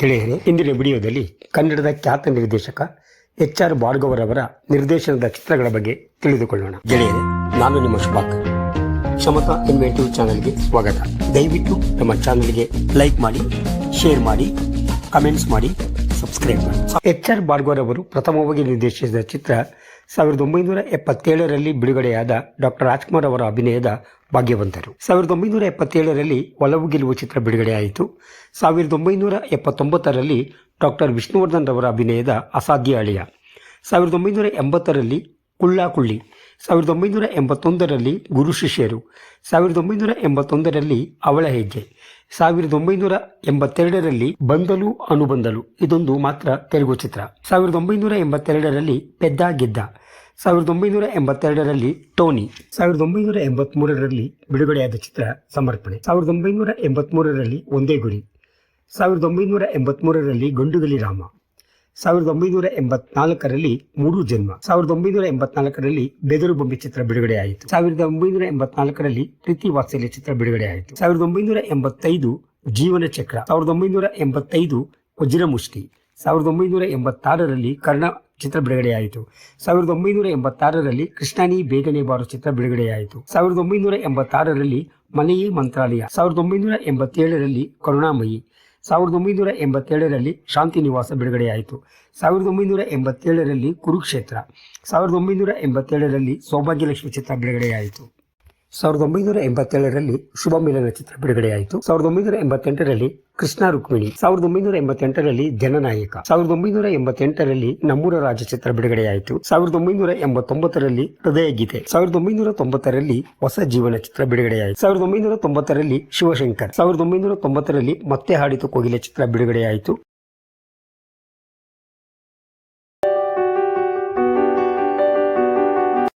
ಗೆಳೆಯರೆ ಇಂದಿನ ವಿಡಿಯೋದಲ್ಲಿ ಕನ್ನಡದ ಖ್ಯಾತ ನಿರ್ದೇಶಕ ಎಚ್ ಆರ್ ಭಾರ್ಗವರವರ ನಿರ್ದೇಶನದ ಚಿತ್ರಗಳ ಬಗ್ಗೆ ತಿಳಿದುಕೊಳ್ಳೋಣ. ಗೆಳೆಯರೇ, ನಾನು ನಿಮ್ಮ ಶುಭಾಕ. ಕ್ಷಮತಾ ಇನ್ವೆಂಟಿವ್ ಚಾನಲ್ಗೆ ಸ್ವಾಗತ. ದಯವಿಟ್ಟು ನಮ್ಮ ಚಾನಲ್ಗೆ ಲೈಕ್ ಮಾಡಿ, ಶೇರ್ ಮಾಡಿ, ಕಮೆಂಟ್ಸ್ ಮಾಡಿ. ಸಬ್ಸ್ಕ್ರೈಬ್ ಎಚ್ ಆರ್ ಭಾರ್ಗವರವರು ಪ್ರಥಮವಾಗಿ ನಿರ್ದೇಶಿಸಿದ ಚಿತ್ರ ಸಾವಿರದ ಒಂಬೈನೂರ ಎಪ್ಪತ್ತೇಳರಲ್ಲಿ ಬಿಡುಗಡೆಯಾದ ಡಾಕ್ಟರ್ ರಾಜ್ಕುಮಾರ್ ಅವರ ಅಭಿನಯದ ಭಾಗ್ಯವಂತರು. ಸಾವಿರದ ಒಂಬೈನೂರ ಎಪ್ಪತ್ತೇಳರಲ್ಲಿ ಒಲವು ಗೆಲುವು ಚಿತ್ರ ಬಿಡುಗಡೆಯಾಯಿತು. ಸಾವಿರದ ಒಂಬೈನೂರ ಎಪ್ಪತ್ತೊಂಬತ್ತರಲ್ಲಿ ಡಾಕ್ಟರ್ ವಿಷ್ಣುವರ್ಧನ್ ರವರ ಅಭಿನಯದ ಅಸಾಧ್ಯ ಅಳಿಯ. ಸಾವಿರದ ಒಂಬೈನೂರ ಎಂಬತ್ತರಲ್ಲಿ ಕುಳ್ಳ ಕುಳ್ಳಿ ಸಾವಿರದ ಒಂಬೈನೂರ ಎಂಬತ್ತೊಂದರಲ್ಲಿ ಗುರು ಶಿಷ್ಯರು, ಸಾವಿರದ ಒಂಬೈನೂರ ಎಂಬತ್ತೊಂದರಲ್ಲಿ ಅವಳ ಹೆಜ್ಜೆ, ಸಾವಿರದ ಒಂಬೈನೂರ ಎಂಬತ್ತೆರಡರಲ್ಲಿ ಬಂದಲು ಅನುಬಂದಲು. ಇದೊಂದು ಮಾತ್ರ ತೆಲುಗು ಚಿತ್ರ. ಸಾವಿರದ ಒಂಬೈನೂರ ಎಂಬತ್ತೆರಡರಲ್ಲಿ ಪೆದ್ದ ಗೆದ್ದ, ಸಾವಿರದ ಒಂಬೈನೂರ ಎಂಬತ್ತೆರಡರಲ್ಲಿ ಟೋನಿ, ಸಾವಿರದ ಒಂಬೈನೂರ ಎಂಬತ್ಮೂರರಲ್ಲಿ ಬಿಡುಗಡೆಯಾದ ಚಿತ್ರ ಸಮರ್ಪಣೆ, ಸಾವಿರದ ಒಂಬೈನೂರ ಎಂಬತ್ಮೂರರಲ್ಲಿ ಒಂದೇ ಗುರಿ, ಸಾವಿರದ ಒಂಬೈನೂರ ಎಂಬತ್ಮೂರರಲ್ಲಿ ಗಂಡುಗಲಿ ರಾಮ. ಸಾವಿರದ ಒಂಬೈನೂರ ಎಂಬತ್ನಾಲ್ಕರಲ್ಲಿ ಮೂರು ಜನ್ಮ. ಸಾವಿರದ ಒಂಬೈನೂರ ಎಂಬತ್ನಾಲ್ಕರಲ್ಲಿ ಬೆದರು ಬೊಂಬೆ ಚಿತ್ರ ಬಿಡುಗಡೆಯಾಯಿತು. ಸಾವಿರದ ಒಂಬೈನೂರ ಎಂಬತ್ನಾಲ್ಕರಲ್ಲಿ ಪ್ರೀತಿ ವಾತ್ಸಲ್ಯ ಚಿತ್ರ ಬಿಡುಗಡೆಯಾಯಿತು. ಸಾವಿರದ ಒಂಬೈನೂರ ಎಂಬತ್ತೈದು ಜೀವನ ಚಕ್ರ. ಸಾವಿರದ ಒಂಬೈನೂರ ಎಂಬತ್ತೈದು ವಜ್ರಮುಷ್ಟಿ. ಸಾವಿರದ ಒಂಬೈನೂರ ಎಂಬತ್ತಾರರಲ್ಲಿ ಕರ್ಣ ಚಿತ್ರ ಬಿಡುಗಡೆಯಾಯಿತು. ಸಾವಿರದ ಒಂಬೈನೂರ ಎಂಬತ್ತಾರರಲ್ಲಿ ಕೃಷ್ಣಾನಿ ಬೇಗನೆ ಬಾರು ಚಿತ್ರ ಬಿಡುಗಡೆಯಾಯಿತು. ಸಾವಿರದ ಒಂಬೈನೂರ ಎಂಬತ್ತಾರರಲ್ಲಿ ಮನೆಯೇ ಮಂತ್ರಾಲಯ. ಸಾವಿರದ ಒಂಬೈನೂರ ಎಂಬತ್ತೇಳರಲ್ಲಿ ಕರುಣಾಮಯಿ. ಸಾವಿರದ ಒಂಬೈನೂರ ಎಂಬತ್ತೇಳರಲ್ಲಿ ಶಾಂತಿ ನಿವಾಸ ಬಿಡುಗಡೆಯಾಯಿತು. ಸಾವಿರದ ಒಂಬೈನೂರ ಎಂಬತ್ತೇಳರಲ್ಲಿ ಕುರುಕ್ಷೇತ್ರ. ಸಾವಿರದ ಒಂಬೈನೂರ ಎಂಬತ್ತೇಳರಲ್ಲಿ ಸೌಭಾಗ್ಯಲಕ್ಷ್ಮಿ ಚಿತ್ರ ಬಿಡುಗಡೆಯಾಯಿತು. ಸಾವಿರದ ಒಂಬೈನೂರ ಎಂಬತ್ತೇಳರಲ್ಲಿ ಶುಭ ಮಿಲನ ಚಿತ್ರ ಬಿಡುಗಡೆಯಾಯಿತು. ಸಾವಿರದ ಒಂಬೈನೂರ ಎಂಬತ್ತೆಂಟರಲ್ಲಿ ಕೃಷ್ಣ ರುಕ್ಮಿಣಿ. ಸಾವಿರದ ಒಂಬೈನೂರ ಎಂಬತ್ತೆಂಟರಲ್ಲಿ ಜನನಾಯಕ. ಸಾವಿರದ ಒಂಬೈನೂರ ಎಂಬತ್ತೆಂಟರಲ್ಲಿ ನಮ್ಮೂರ ರಾಜ ಚಿತ್ರ ಬಿಡುಗಡೆಯಾಯಿತು. ಸಾವಿರದ ಒಂಬೈನೂರ ಎಂಬತ್ತೊಂಬತ್ತರಲ್ಲಿ ಹೃದಯ ಗೀತೆ. ಸಾವಿರದ ಒಂಬೈನೂರ ತೊಂಬತ್ತರಲ್ಲಿ ಹೊಸ ಜೀವನ ಚಿತ್ರ ಬಿಡುಗಡೆಯಾಯಿತು. ಸಾವಿರದ ಒಂಬೈನೂರ ತೊಂಬತ್ತರಲ್ಲಿ ಶಿವಶಂಕರ್. ಸಾವಿರದ ಒಂಬೈನೂರ ತೊಂಬತ್ತರಲ್ಲಿ ಮತ್ತೆ ಹಾಡಿತು ಕೋಗಿಲೆ ಚಿತ್ರ ಬಿಡುಗಡೆಯಾಯಿತು.